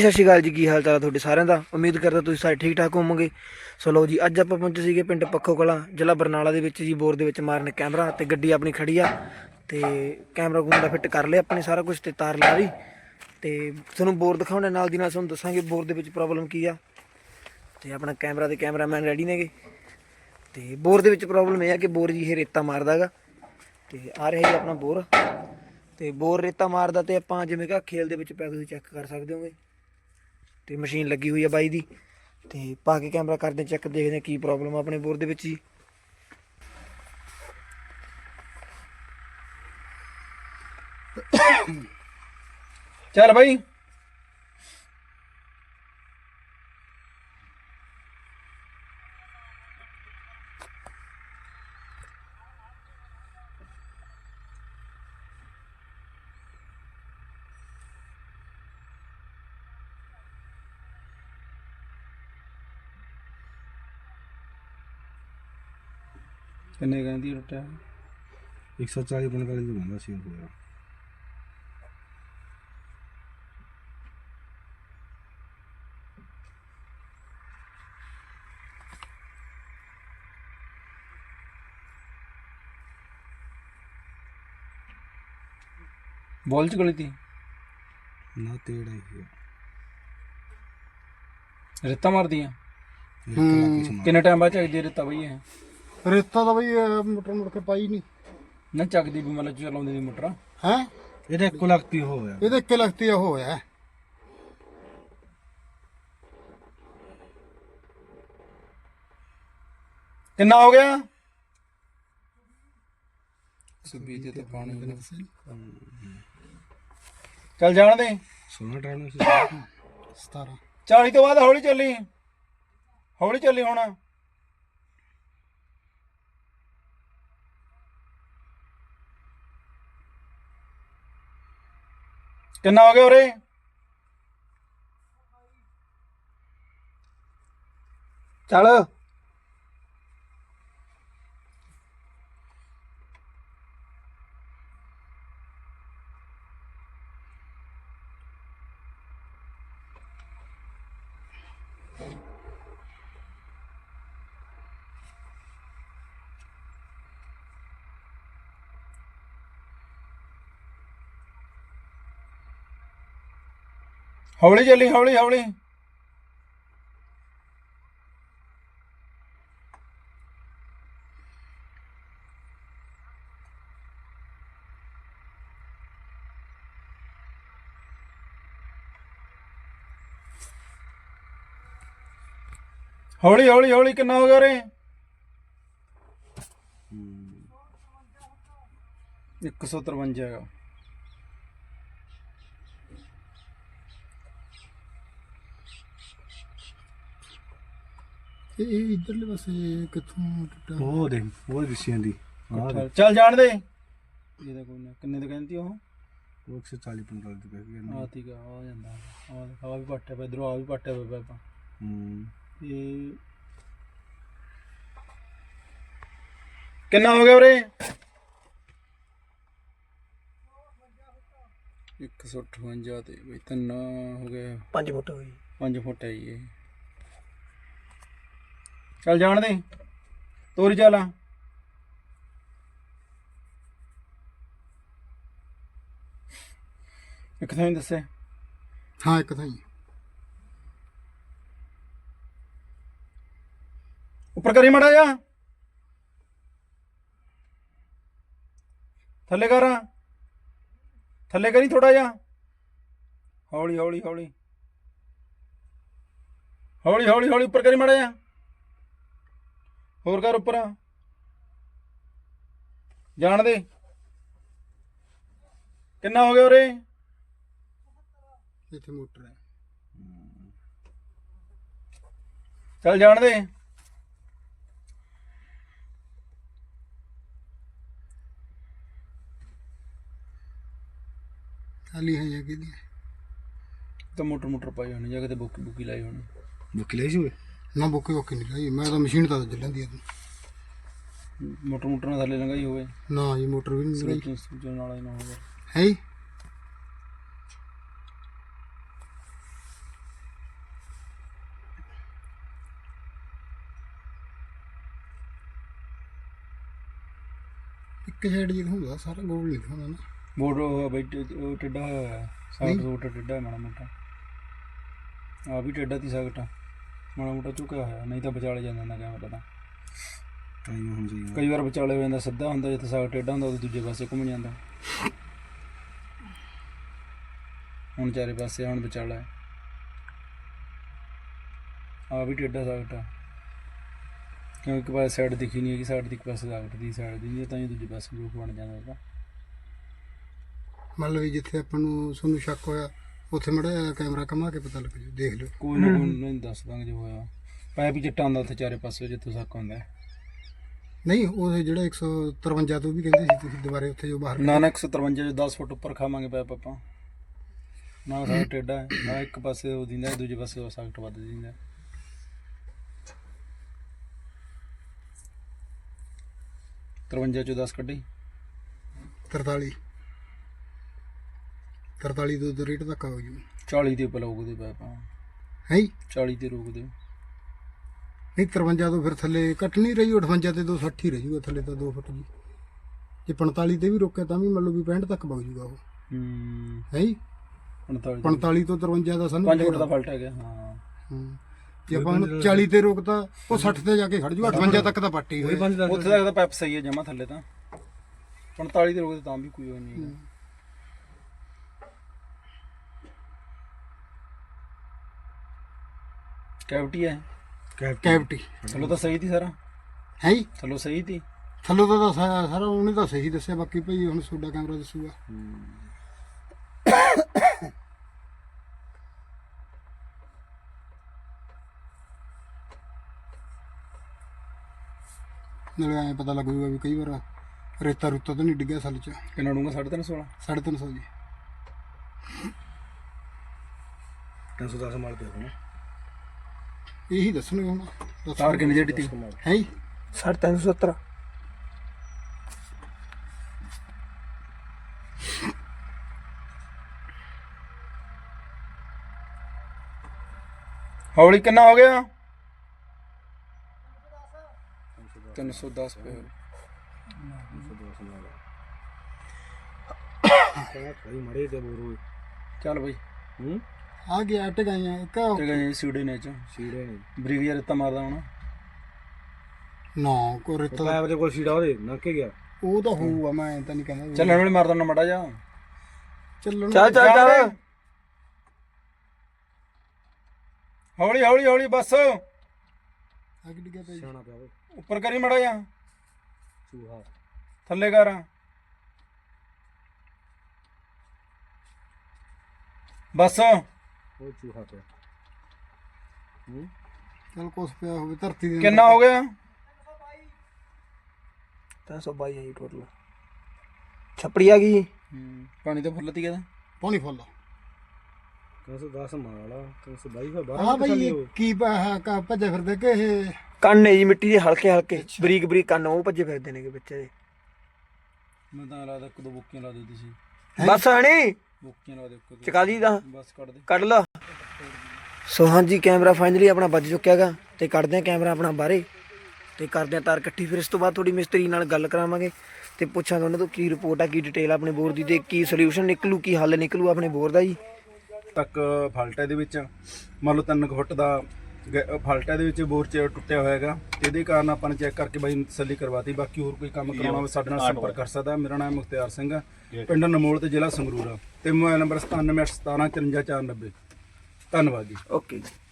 ਸਤਿ ਸ਼੍ਰੀ ਅਕਾਲ ਜੀ, ਕੀ ਹਾਲ ਚਾਲ ਹੈ ਤੁਹਾਡੇ ਸਾਰਿਆਂ ਦਾ? ਉਮੀਦ ਕਰਦਾ ਤੁਸੀਂ ਸਾਰੇ ਠੀਕ ਠਾਕ ਹੋਵੋਗੇ। ਸੋ ਲਓ ਜੀ, ਅੱਜ ਆਪਾਂ ਪਹੁੰਚੇ ਸੀਗੇ ਪਿੰਡ ਪੱਖੋ ਕਲਾਂ ਜ਼ਿਲ੍ਹਾ ਬਰਨਾਲਾ ਦੇ ਵਿੱਚ ਜੀ, ਬੋਰ ਦੇ ਵਿੱਚ ਮਾਰਨ ਕੈਮਰਾ ਤੇ ਗੱਡੀ ਆਪਣੀ ਖੜੀ ਆ। ਤੇ ਕੈਮਰਾ ਕੁਮਰਾ ਫਿੱਟ ਕਰ ਲਿਆ ਆਪਣੇ ਸਾਰਾ ਕੁਝ ਤੇ ਤਾਰ ਲਾ ਲਈ। ਤੇ ਤੁਹਾਨੂੰ ਬੋਰ ਦਿਖਾਉਣੇ ਨਾਲ ਦੀ ਨਾਲ ਤੁਹਾਨੂੰ ਦੱਸਾਂਗੇ ਬੋਰ ਦੇ ਵਿੱਚ ਪ੍ਰੋਬਲਮ ਕੀ ਆ। ਤੇ ਆਪਣਾ ਕੈਮਰਾ ਤੇ ਕੈਮਰਾਮੈਨ ਰੈਡੀ ਨੇਗੇ। ਤੇ ਬੋਰ ਦੇ ਵਿੱਚ ਪ੍ਰੋਬਲਮ ਇਹ ਆ ਕਿ ਬੋਰ ਜੀ ਇਹ ਰੇਤਾ ਮਾਰਦਾਗਾ ਤੇ ਆ ਰਿਹਾ ਜੀ ਆਪਣਾ ਬੋਰ। ਤੇ ਬੋਰ ਰੇਤਾ ਮਾਰਦਾ ਤੇ ਆਪਾਂ ਜਿਵੇਂ ਕਿ ਖੇਲ ਦੇ ਵਿੱਚ ਪੈ ਤੁਸੀਂ ਚੈੱਕ ਕਰ ਸਕਦੇ ਹੋਗੇ। ਤੇ ਮਸ਼ੀਨ ਲੱਗੀ ਹੋਈ ਆ ਬਾਈ ਦੀ ਤੇ ਪਾ ਕੇ ਕੈਮਰਾ ਕਰਦੇ ਚੈੱਕ ਦੇਖਦੇ ਹਾਂ ਕੀ ਪ੍ਰੋਬਲਮ ਆ ਆਪਣੇ ਬੋਰ ਦੇ ਵਿੱਚ ਜੀ। ਚੱਲ ਬਾਈ। ਕਿੰਨੇ ਕਹਿੰਦੀ ਟੁੱਟਿਆ 140 45 ਦਾ ਬੰਦਾ ਸੀ ਹੋਇਆ ਬੋਲ ਚ ਗਲੀ ਤੀ? ਨਾ ਤੇੜਾ ਹੀ ਰੇਤਾ ਮਾਰਦੀਆਂ? ਹੂੰ ਕਿੰਨੇ ਟਾਈਮ ਬਾਅਦ ਚੱਕਦੀ ਰੇਤਾ ਬਈ ਇਹ? ਰੇਤਾ ਤਾਂ ਬਈ ਮੋਟਰ ਮੁੜ ਕੇ ਪਾਈ ਨਹੀਂ ਨਾ ਚੱਕਦੀ ਵੀ ਮਤਲਬ ਚਲਾਉਂਦੀ ਦੀ ਮੋਟਰ। ਹੈ? ਇਹਦੇ ਇੱਕੋ ਲੱਗਤੀ ਹੋਇਆ। ਇਹਦੇ ਇੱਕੇ ਲਗਤੀ ਉਹ ਹੋਇਆ। ਕਿੰਨਾ ਹੋ ਗਿਆ? ਸੁਬੀ ਤੇ ਪਾਣੀ ਚੱਲ ਜਾਣ ਦੇ। 16 ਟਾਈਮ ਸੀ 17 40 ਤੋਂ ਬਾਅਦ ਹੌਲੀ ਚੱਲੀ। ਹੌਲੀ ਚੱਲੀ ਹੁਣ। ਕਿੰਨਾ ਹੋ ਗਿਆ ਉਰੇ? ਚਲ। ਹੌਲੀ ਚੱਲੀ ਹੌਲੀ ਹੌਲੀ। ਹੌਲੀ ਹੌਲੀ ਹੌਲੀ ਕਿੰਨਾ ਹੋ ਗਿਆ ਰੇ? 153 ਹੈਗਾ। ਇਹ ਇਹ ਇਧਰਲੇ ਪਾਸੇ ਕਿੱਥੋਂ ਟੁੱਟਾ? ਉਹ ਦੇ ਉਹ ਦਿਸਿਆਂ ਦੀ ਆਹ ਦੇ ਚੱਲ ਜਾਣ ਦੇ। ਇਹਦਾ ਕੋਈ ਨਾ ਕਿੰਨੇ ਤੋਂ ਕਹਿੰਦੀ ਉਹ? ਉਹ 140 45 ਦੀ ਗਿਆ ਆ ਤੀਗਾ ਆ ਜਾਂਦਾ। ਆ ਹਵਾ ਵੀ ਪੱਟਿਆ ਪਿਆ ਇਧਰੋਂ ਆ ਵੀ ਪੱਟਿਆ ਪਿਆ ਹੂੰ। ਇਹ ਕਿੰਨਾ ਹੋ ਗਿਆ ਉਰੇ 158 ਤੇ ਬਈ ਤਿੰਨ ਹੋ ਗਿਆ। 5 ਫੁੱਟ ਹੋਈ 5 ਫੁੱਟ ਹੈ ਜੀ ਇਹ। ਚੱਲ ਜਾਣ ਦੇ। ਤੋਰੀ ਚੱਲ ਇੱਕ ਥਾਂ ਹੀ ਦੱਸਿਆ ਹਾਂ ਇੱਕ ਹੀ। ਉੱਪਰ ਕਰੀ ਮੜਾ ਜਾ ਥੱਲੇ ਕਰ। ਥੱਲੇ ਕਰੀ ਥੋੜਾ ਜਾ ਹੌਲੀ ਹੌਲੀ ਹੌਲੀ। ਹੌਲੀ ਹੌਲੀ ਹੌਲੀ ਉੱਪਰ ਕਰੀ ਮੜਾ ਜਾ ਹੋਰ ਕਰ ਉੱਪਰ ਜਾਣ ਦੇ। ਕਿੰਨਾ ਹੋ ਗਿਆ ਉਰੇ? ਇੱਥੇ ਮੋਟਰ ਹੈ। ਚੱਲ ਜਾਣ ਦੇ। ਖਾਲੀ ਹੈ ਜਾਂ ਕਿਹਦੀ? ਤਾਂ ਮੋਟਰ ਮੋਟਰ ਪਾਈ ਹੋਣੀ ਜਾਂ ਕਿਤੇ ਬੁੱਕੀ ਬੁੱਕੀ ਲਾਈ ਹੋਣੀ। ਬੁੱਕ ਲਈ ਸੀ ਨਾ ਬੁੱਕੇ ਹੋਕੇ ਨਹੀਂ ਲਾਈ ਮੈਂ ਤਾਂ ਮਸ਼ੀਨ ਤਾਂ ਜਲੰਦੀ ਆ। ਮੋਟਰ ਮੋਟਰ ਨਾਲ ਥੱਲੇ ਲੰਗਾਈ ਹੋਵੇ। ਨਾ ਇਹ ਮੋਟਰ ਵੀ ਨਹੀਂ ਲੰਗਾਈ ਸੂਜਣ ਨਾਲ ਹੀ ਨਾ ਹੋਵੇ। ਹੈ ਇੱਕ ਸਾਈਡ ਜਿਹਾ ਹੁੰਦਾ ਸਾਰਾ ਗੋਲ ਨਹੀਂ ਹੁੰਦਾ ਨਾ। ਬੋਰਡ ਉਹ ਬਈ ਟਿੱਡਾ ਹੋਇਆ ਸਾਈਡ ਰੋਟ ਟਿੱਡਾ ਮਾੜਾ ਮੋਟਾ। ਆ ਵੀ ਟਿੱਡਾ ਤੀ ਸਕਟਾ ਮਾੜਾ ਮੋਟਾ ਝੁਕਿਆ ਹੋਇਆ ਨਹੀਂ ਤਾਂ ਵਿਚਾਲੇ ਜਾਂਦਾ ਨਾ ਕੈਮਰਾ ਤਾਂ। ਟਾਈਮ ਕਈ ਵਾਰ ਵਿਚਾਲੇ ਹੋ ਜਾਂਦਾ ਸਿੱਧਾ ਹੁੰਦਾ ਜਿੱਥੇ ਸਗਟ ਟੇਡਾ ਹੁੰਦਾ ਉਹ ਦੂਜੇ ਪਾਸੇ ਘੁੰਮ ਜਾਂਦਾ। ਹੁਣ ਚਾਰੇ ਪਾਸੇ ਹੁਣ ਵਿਚਾਲਾ ਹੈ। ਆ ਵੀ ਟੇਡਾ ਸਗਟ ਆ। ਕਿਉਂਕਿ ਇੱਕ ਪਾਸੇ ਸਾਈਡ ਦਿਖੀ ਨਹੀਂ ਹੈਗੀ ਸਾਈਡ ਦੀ ਇੱਕ ਪਾਸੇ ਸਗਟ ਦੀ ਸਾਈਡ ਦੀ ਇਹ ਤਾਂ ਹੀ ਦੂਜੇ ਪਾਸੇ ਰੂਪ ਬਣ ਜਾਂਦਾ ਉਹਦਾ। ਮੰਨ ਲਓ ਵੀ ਜਿੱਥੇ ਆਪਾਂ ਨੂੰ ਤੁਹਾਨੂੰ ਸ਼ੱਕ ਹੋਇਆ ਉੱਥੇ ਮੜਾ ਕੈਮਰਾ ਕਮਾ ਕੇ ਪਤਾ ਲੱਗ ਜੂ ਦੇਖ ਲਿਓ। ਕੋਈ ਨਾ ਕੋਈ ਨਹੀਂ ਦੱਸ ਦਾਂਗੇ ਜੋ ਹੋਇਆ। ਪਾਇਪ ਚਿੱਟਾ ਹੁੰਦਾ ਉੱਥੇ ਚਾਰੇ ਪਾਸੇ ਜਿੱਥੋਂ ਸੱਕ ਹੁੰਦਾ। ਨਹੀਂ ਉਹ ਜਿਹੜਾ 153 ਤੋਂ ਵੀ ਕਹਿੰਦੇ ਸੀ ਤੁਸੀਂ ਦੁਬਾਰੇ ਉੱਥੇ ਜੋ ਬਾਹਰ ਨਾ ਨਾ 153 ਚ 10 ਫੁੱਟ ਉੱਪਰ ਖਾਵਾਂਗੇ ਪਾਇਪ ਆਪਾਂ। ਨਾ ਸਾਡਾ ਟੇਡਾ ਆ ਇੱਕ ਪਾਸੇ ਉਹ ਦਿੰਦਾ ਦੂਜੇ ਪਾਸੇ ਉਹ ਸਖਤ ਵੱਧ ਦਿੰਦਾ ਤਰਵੰਜਾ ਚੋਂ 10 ਕੱਢੀ। 43 43 ਤੋਂ ਰੇਟ ਤੱਕ ਆ ਜੂ 40 ਦੇ ਲਾਉਗੇ ਦੇ ਪਾਇਪ ਹੈ 40 ਤੇ ਰੋਕ ਦਿਓ। ਨਹੀਂ 53 ਤੋਂ ਫਿਰ ਥੱਲੇ ਕੱਟ ਨਹੀਂ ਰਹੀ 58 ਤੇ 260 ਹੀ ਰਹਿ ਜੂਗਾ ਥੱਲੇ ਤਾਂ 2 ਫੁੱਟ ਜੀ। ਜੇ 45 ਤੇ ਵੀ ਰੋਕਿਆ ਤਾਂ ਵੀ ਮੰਨ ਲਓ ਵੀ 65 ਤੱਕ ਵਗ ਜੂਗਾ ਉਹ। ਹੂੰ। ਹੈ 45 45 ਤੋਂ 53 ਦਾ ਸਾਨੂੰ 5 ਫੁੱਟ ਦਾ ਫਲਟ ਹੈ ਗਿਆ ਹਾਂ। ਹੂੰ। ਜੇ ਆਪਾਂ ਹੁਣ 40 ਤੇ ਰੋਕਤਾ ਉਹ 60 ਤੇ ਜਾ ਕੇ ਖੜ ਜੂ 58 ਤੱਕ ਤਾਂ ਪੱਟੀ ਹੋਈ ਉੱਥੇ ਤੱਕ ਤਾਂ ਪਾਈਪ ਸਹੀ ਹੈ ਜਮਾ ਥੱਲੇ ਤਾਂ। 45 ਤੇ ਰੋਕਦੇ ਤਾਂ ਵੀ ਕੋਈ ਨਹੀਂ। ਕੈਵਿਟੀ ਹੈ। ਕੈਵਿਟੀ। ਥੱਲੋਂ ਤਾਂ ਸਹੀ ਸੀ ਸਾਰਾ। ਹੈ ਥੱਲੋਂ ਸਹੀ ਸੀ। ਥੱਲੋਂ ਤਾਂ ਤਾਂ ਸਾ- ਸਾਰਾ ਉਹਨੇ ਤਾਂ ਸਹੀ ਦੱਸਿਆ ਬਾਕੀ ਭਈ ਹੁਣ ਤੁਹਾਡਾ ਕੈਮਰਾ ਦੱਸੂਗਾ। ਨਾਲੇ ਐਂ ਪਤਾ ਲੱਗ ਜੂਗਾ ਵੀ ਕਈ ਵਾਰ ਰੇਤਾ ਰੁੱਤਾ ਤਾਂ ਨਹੀਂ ਡਿੱਗਿਆ ਸੱਲ ਚ। ਕਿੰਨਾ ਡੂੰਗਾ 350 16 350 ਜੀ। 310 ਮਾਰ ਪਿਆ ਹੋਣਾ ਇਹੀ ਦੱਸਣਗੇ ਹੁਣ। ਤਾਰ ਕਿੰਨੀ ਜਿਹੜੀ ਤੀ। ਹੈ 370 ਹੌਲੀ ਕਿੰਨਾ ਹੋ ਗਿਆ? 310 ਪੇ ਭਾਈ ਮੜੇ ਤੇ ਬੋਰੋ ਚੱਲ ਬਈ। ਹੂੰ? ਆ ਗਿਆ ਟਗਾਈਆਂ ਇੱਕ ਤੇ ਗਏ ਸੀੜੇ ਨੇ ਚ। ਸੀੜੇ ਨੇ। ਬਰੀਵੀਆ ਰੇਤਾ ਮਾਰਦਾ ਹੁਣ। ਨਾ ਕੋ ਰੇਤਾ ਦੇ ਕੋਲ ਸੀੜਾ ਉਹਦੇ ਨੱਕੇ ਗਿਆ। ਉਹ ਤਾਂ ਹੋਊਗਾ ਮੈਂ ਤਾਂ ਨਹੀਂ ਕਹਿੰਦਾ। ਚੱਲਣ ਵਾਲੀ ਮਾਰਦਾ ਨਾ ਮੜਾ ਜਾ ਚੱਲਣ ਚੱਲ ਚੱਲ ਚੱਲ। ਹੌਲੀ ਹੌਲੀ ਹੌਲੀ ਬਸ। ਕਿ ਡਿੱਗਿਆ ਜੀ? ਸਿਆਣਾ ਪਿਆ ਓਏ ਉੱਪਰ ਕਰੀ ਮੜਾ ਜਾ ਚੂਹਾ। ਥੱਲੇ ਕਰ। ਬਸ। ਉਹ ਚੂਹਾ ਪਿਆ। ਹੂੰ? ਚੱਲ ਕੁਛ ਪਿਆ ਹੋਵੇ ਧਰਤੀ ਦੇ ਕਿੰਨਾ ਹੋ ਗਿਆ? 322 ਹੈ ਜੀ ਟੋਟਲ ਛਪੜੀ ਆ ਗਈ ਪਾਣੀ ਤਾਂ ਫੁੱਲਤੀ ਗਿਆ ਪਾਣੀ ਫੁੱਲ 310 ਮਾਲਾ 322 ਫਾ ਹਾਂ ਬਈ ਇਹ ਕੀ ਪ- ਆਹ ਕ- ਭੱਜੇ ਫਿਰਦੇ ਕਿ ਇਹ? ਕੰਨ ਨੇ ਜੀ ਮਿੱਟੀ ਦੇ ਹਲਕੇ ਹਲਕੇ ਬਰੀਕ ਬਰੀਕ ਕੰਨ ਉਹ ਭੱਜੇ ਫਿਰਦੇ ਨੇਗੇ ਬੱਚੇ ਦੇ। ਮੈਂ ਤਾਂ ਲੱਗਦਾ ਇੱਕ ਦੋ ਬੁੱਕੀਆਂ ਲਾ ਦੇ ਤੁਸੀਂ। ਬਸ ਹਣੀ। ਲਾ ਦੇ ਦੋ। ਚਕਾ ਦੀ ਦਾ ਬਸ ਕੱਢ ਦੇ। ਕੱਢ ਲਾ। ਸੋ ਹਾਂਜੀ ਕੈਮਰਾ ਫਾਈਨਲੀ ਆਪਣਾ ਵੱਜ ਚੁੱਕਿਆਗਾ ਤੇ ਕੱਢਦੇ ਆ ਕੈਮਰਾ ਆਪਣਾ ਬਾਹਰੇ ਤੇ ਕਰਦੇ ਆ ਤਾਰ ਇਕੱਠੀ। ਫਿਰ ਇਸ ਤੋਂ ਬਾਅਦ ਥੋੜੀ ਮਿਸਤਰੀ ਨਾਲ ਗੱਲ ਕਰਾਵਾਂਗੇ ਤੇ ਪੁੱਛਾਂਗੇ ਉਹਨਾਂ ਤੋਂ ਕੀ ਰਿਪੋਰਟ ਆ ਕੀ ਡਿਟੇਲ ਆਪਣੇ ਬੋਰ ਦੀ ਤੇ ਕੀ ਸੋਲੂਸ਼ਨ ਨਿਕਲੂ ਕੀ ਹੱਲ ਨਿਕਲੂ ਆਪਣੇ ਬੋਰ ਦਾ ਜੀ। ਤੱਕ ਫਾਲਟ ਹੈ ਇਹਦੇ ਵਿੱਚ। ਮੰਨ ਲਓ 3 ਫੁੱਟ ਦਾ ਫਾਲਟ ਇਹਦੇ ਵਿੱਚ ਬੋਰ ਚ ਟੁੱਟਿਆ ਹੋਇਆ ਹੈਗਾ ਇਹਦੇ ਕਾਰਨ ਆਪਾਂ ਨੇ ਚੈੱਕ ਕਰਕੇ ਬਾਈ ਤਸੱਲੀ ਕਰਵਾਤੀ। ਬਾਕੀ ਹੋਰ ਕੋਈ ਕੰਮ ਕਰਾਉਣਾ ਹੋਵੇ ਸਾਡੇ ਨਾਲ ਸੰਪਰਕ ਕਰ ਸਕਦਾ। ਮੇਰਾ ਨਾਮ ਮੁਖਤਿਆਰ ਸਿੰਘ ਆ। ਪਿੰਡ ਨਮੋਲ ਤੇ ਜ਼ਿਲ੍ਹਾ ਸੰਗਰੂਰ ਆ। ਤੇ ਮੋਬਾਈਲ ਨੰਬਰ 9717 54490 ਧੰਨਵਾਦ ਜੀ। ਓਕੇ ਜੀ।